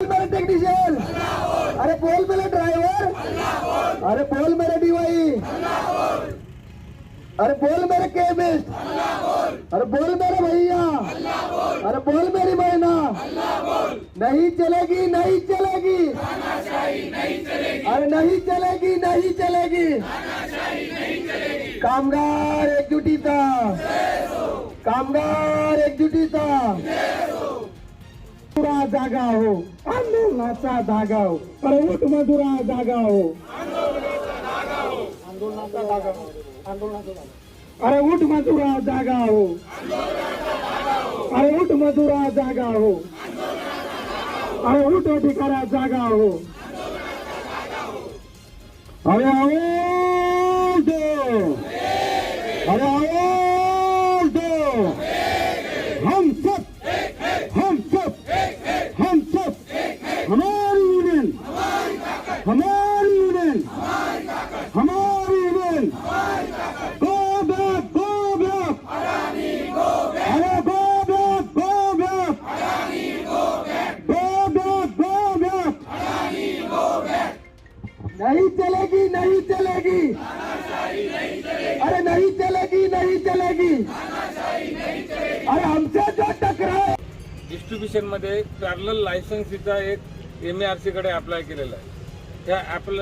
मेरे टेक्नीशियन अरे बोल मेरे ड्राइवर अरे बोल मेरे डीवाई अरे बोल मेरे केमिस्ट अरे बोल मेरे भैया। अरे बोल मेरी बहना। नहीं चलेगी नहीं चलेगी। अरे नहीं चलेगी नहीं चलेगी। कामगार एकजुटीचा कामगार एकजुटीचा मधुरा जागा हो। आंदोलनाचा धागा हो। प्रमुख मधुरा जागा हो। आंदोलनाचा धागा हो। आंदोलनाचा धागा हो। हो। अरे उठ मधुरा जागा हो. अरे उठ मधुरा जागा हो. अरे उठ अधिकारा जागा हो. अरे आवाज अरे चलेगी अरे पॅरल लायसन्सीचा एक एम आर सीकडे अप्लाय केलेला आहे. त्या ॲपल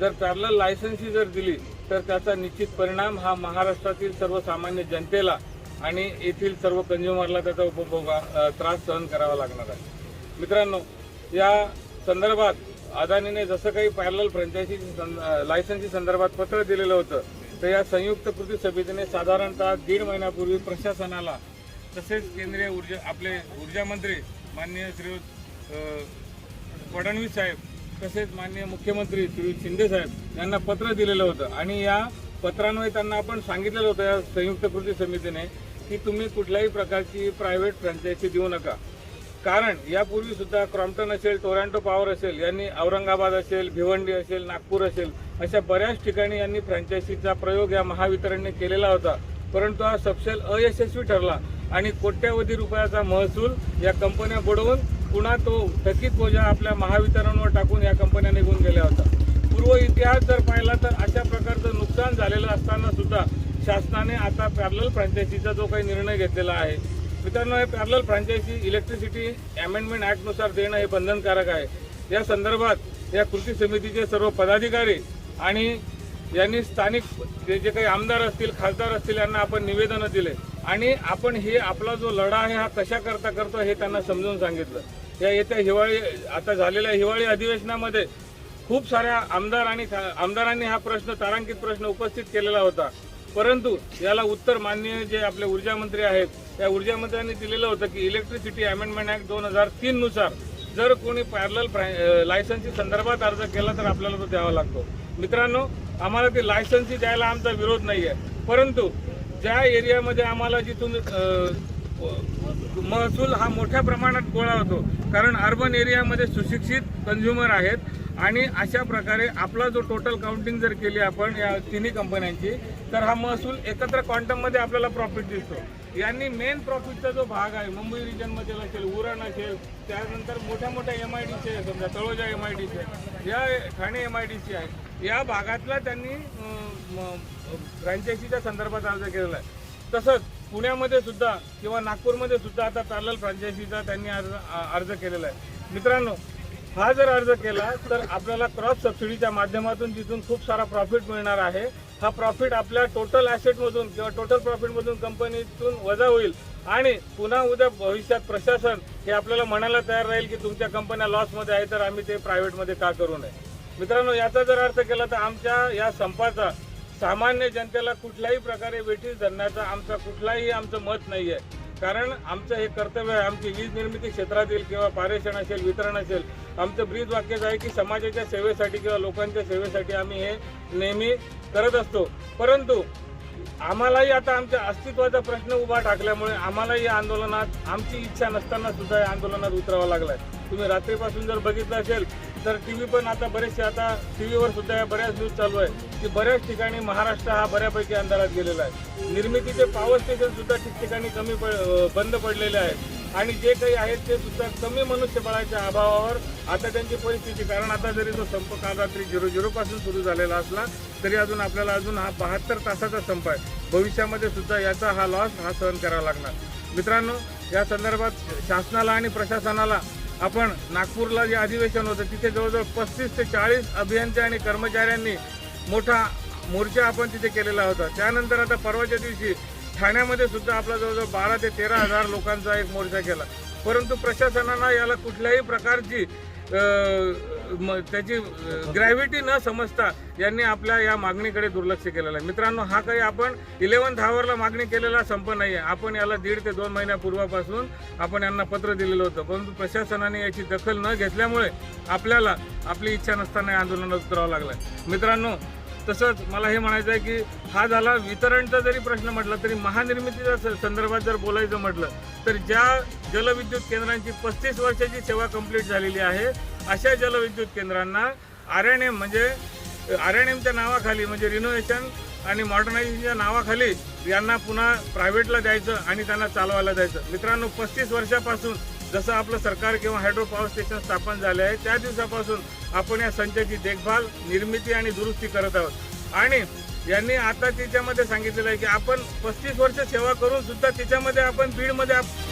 जर पॅरल लायसन्सी जर दिली तर त्याचा निश्चित परिणाम हा महाराष्ट्रातील सर्वसामान्य जनतेला आणि येथील सर्व कंझ्युमरला त्याचा उपभोगा त्रास सहन करावा लागणार आहे. मित्रांनो या संदर्भात अदानीने जसं काही पॅरल फ्रँचायझी लायसन्सी संदर्भात पत्र दिलेलं होतं तर या संयुक्त कृती समितीने साधारणतः दीड महिन्यापूर्वी प्रशासनाला तसेच केंद्रीय ऊर्जा आपले ऊर्जा मंत्री माननीय श्री फडणवीस साहेब तसेच माननीय मुख्यमंत्री श्री शिंदे साहेब यांना पत्र दिलेलं होतं. आणि या पत्रान्वये त्यांना आपण सांगितलेलं होतं या संयुक्त कृती समितीने की तुम्ही कुठल्याही प्रकारची प्रायव्हेट फ्रँचायझी देऊ नका. कारण यापूर्वी सुद्धा क्रॉम्प्टन असेल टोरॅन्टो पॉवर असेल यांनी औरंगाबाद असेल भिवंडी असेल नागपूर असेल अशा बऱ्याच ठिकाणी यांनी फ्रँचायसीचा प्रयोग या महावितरणने केलेला होता. परंतु हा सपशेल अयशस्वी ठरला आणि कोट्यावधी रुपयाचा महसूल या कंपन्या बुडवून पुन्हा तो थकीत बोजा आपल्या महावितरणवर टाकून या कंपन्या निघून गेल्या होत्या. पूर्व इतिहास जर पाहिला तर अशा प्रकारचं नुकसान झालेलं असताना सुद्धा शासनाने आता पॅरल फ्रँचायसीचा जो काही निर्णय घेतलेला आहे मित्रांनो हे पॅरल फ्रँचायझी इलेक्ट्रिसिटी अमेंडमेंट ॲक्टनुसार देणं हे बंधनकारक आहे. या संदर्भात या कृती समितीचे सर्व पदाधिकारी आणि यांनी स्थानिक जे जे काही आमदार असतील खासदार असतील यांना आपण निवेदनं दिले. आणि आपण हे आपला जो लढा आहे हा कशा करता करतो हे त्यांना समजून सांगितलं. या येत्या हिवाळी आता झालेल्या हिवाळी अधिवेशनामध्ये खूप साऱ्या आमदार आणि खा- आमदारांनी हा प्रश्न तारांकित प्रश्न उपस्थित केलेला होता. परंतु याला उत्तर माननीय जे आपले ऊर्जा मंत्री आहेत त्या ऊर्जा मंत्र्यांनी दिलेलं होतं की इलेक्ट्रिसिटी अमेंडमेंट ऍक्ट दोन हजार तीन नुसार जर कोणी पॅरल लायसन्सी संदर्भात अर्ज केला तर आपल्याला तो द्यावा लागतो. मित्रांनो आम्हाला ते लायसन्सी द्यायला आमचा विरोध नाही आहे परंतु ज्या एरियामध्ये आम्हाला जिथून महसूल हा मोठ्या प्रमाणात गोळा होतो कारण अर्बन एरियामध्ये सुशिक्षित कंझ्युमर आहेत आणि अशा प्रकारे आपला जो टोटल काउंटिंग जर केली आपण या तिन्ही कंपन्यांची तर हा महसूल एकत्र क्वांटममध्ये आपल्याला प्रॉफिट दिसतो. यांनी मेन प्रॉफिटचा जो भाग आहे मुंबई रिजनमधील असेल उरण असेल त्यानंतर मोठ्या मोठ्या एम आय डीचे समजा Taloja M I D C आहे या ठाणे एम आय डीचे आहे. या भागातला त्यांनी फ्रँचायसीच्या संदर्भात अर्ज केलेला आहे. तसंच पुण्यामध्ये सुद्धा किंवा नागपूरमध्ये सुद्धा आता पॅरल फ्रँचायसीचा त्यांनी अर्ज अर्ज केलेला आहे. मित्रांनो हा जर अर्ज केला तर आपल्याला क्रॉप सबसिडीच्या माध्यमातून तिथून खूप सारा प्रॉफिट मिळणार आहे. हा प्रॉफिट आपल्या टोटल ॲसेटमधून किंवा टोटल प्रॉफिटमधून कंपनीतून वजा होईल. आणि पुन्हा उद्या भविष्यात प्रशासन हे आपल्याला म्हणायला तयार राहील की तुमच्या कंपन्या लॉसमध्ये आहे तर आम्ही ते प्रायव्हेटमध्ये का करू नये? मित्रांनो याचा जर अर्थ केला तर आमच्या या संपाचा सामान्य जनतेला कुठल्याही प्रकारे वेठीस धरण्याचा आमचा कुठलाही आमचं मत नाही आहे कारण आमचं हे कर्तव्य आहे आमची वीज निर्मिती क्षेत्रातील किंवा पारेषण असेल वितरण असेल आमचं ब्रीद वाक्यच आहे की समाजाच्या सेवेसाठी किंवा लोकांच्या सेवेसाठी आम्ही हे नेहमी करत असतो. परंतु आम्हालाही आता आमच्या अस्तित्वाचा प्रश्न उभा टाकल्यामुळे आम्हालाही या आंदोलनात आमची इच्छा नसताना सुद्धा या आंदोलनात उतरावं लागलाय. तुम्ही रात्रीपासून जर बघितलं असेल तर टी व्ही पण आता बरेचसे आता टी व्हीवर सुद्धा या बऱ्याच न्यूज चालू आहे की बऱ्याच ठिकाणी महाराष्ट्र हा बऱ्यापैकी अंधारात गेलेला आहे. निर्मितीचे पॉवर स्टेशन सुद्धा ठिकठिकाणी कमी प बंद पडलेले आहेत. आणि जे काही आहेत ते सुद्धा कमी मनुष्यबळाच्या अभावावर. आता त्यांची परिस्थिती कारण आता जरी जो संप काल रात्री झिरो झिरो पासून सुरू झालेला असला तरी अजून आपल्याला अजून हा बहात्तर तासाचा संप आहे. भविष्यामध्ये सुद्धा याचा हा लॉस हा सहन करावा लागणार. मित्रांनो या संदर्भात शासनाला आणि प्रशासनाला आपण नागपूरला जे अधिवेशन होतं तिथे जवळजवळ पस्तीस ते चाळीस अभियंते आणि कर्मचाऱ्यांनी मोठा मोर्चा आपण तिथे केलेला होता. त्यानंतर आता परवाच्या दिवशी ठाण्यामध्ये सुद्धा आपला जवळजवळ बारा ते तेरा हजार लोकांचा एक मोर्चा केला. परंतु प्रशासनानं याला कुठल्याही प्रकारची त्याची ग्रॅव्हिटी न समजता यांनी आपल्या या मागणीकडे दुर्लक्ष केलेलं आहे. मित्रांनो हा काही आपण इलेव्हन्थ आवरला मागणी केलेला संप नाही आहे आपण याला दीड ते दोन महिन्यापूर्वापासून आपण यांना पत्र दिलेलं होतं. परंतु प्रशासनाने याची दखल न घेतल्यामुळे आपल्याला आपली इच्छा नसताना या आंदोलनात उतरावं लागलं मित्रांनो तसंच मला हे म्हणायचं आहे की हा झाला वितरणचा जरी प्रश्न म्हटला तरी महानिर्मितीच्या स- संदर्भात जर बोलायचं म्हटलं तर ज्या जलविद्युत केंद्रांची पस्तीस वर्षाची सेवा कंप्लीट झालेली आहे अशा जलविद्युत केंद्रांना आर एन एम म्हणजे आर एन एमच्या नावाखाली म्हणजे रिनोव्हेशन आणि मॉडर्नायझेशनच्या नावाखाली यांना पुन्हा प्रायव्हेटला द्यायचं आणि त्यांना चालवायला द्यायचं. मित्रांनो पस्तीस वर्षापासून जसं आपलं सरकार किंवा हायड्रो पॉवर स्टेशन स्थापन झाले आहे त्या दिवसापासून आपण या संचाची देखभाल निर्मिती आणि दुरुस्ती करत आहोत. आणि यांनी आता तिच्यामध्ये सांगितलेलं आहे की आपण पस्तीस वर्ष सेवा करून सुद्धा तिच्यामध्ये आपण बीडमध्ये आप-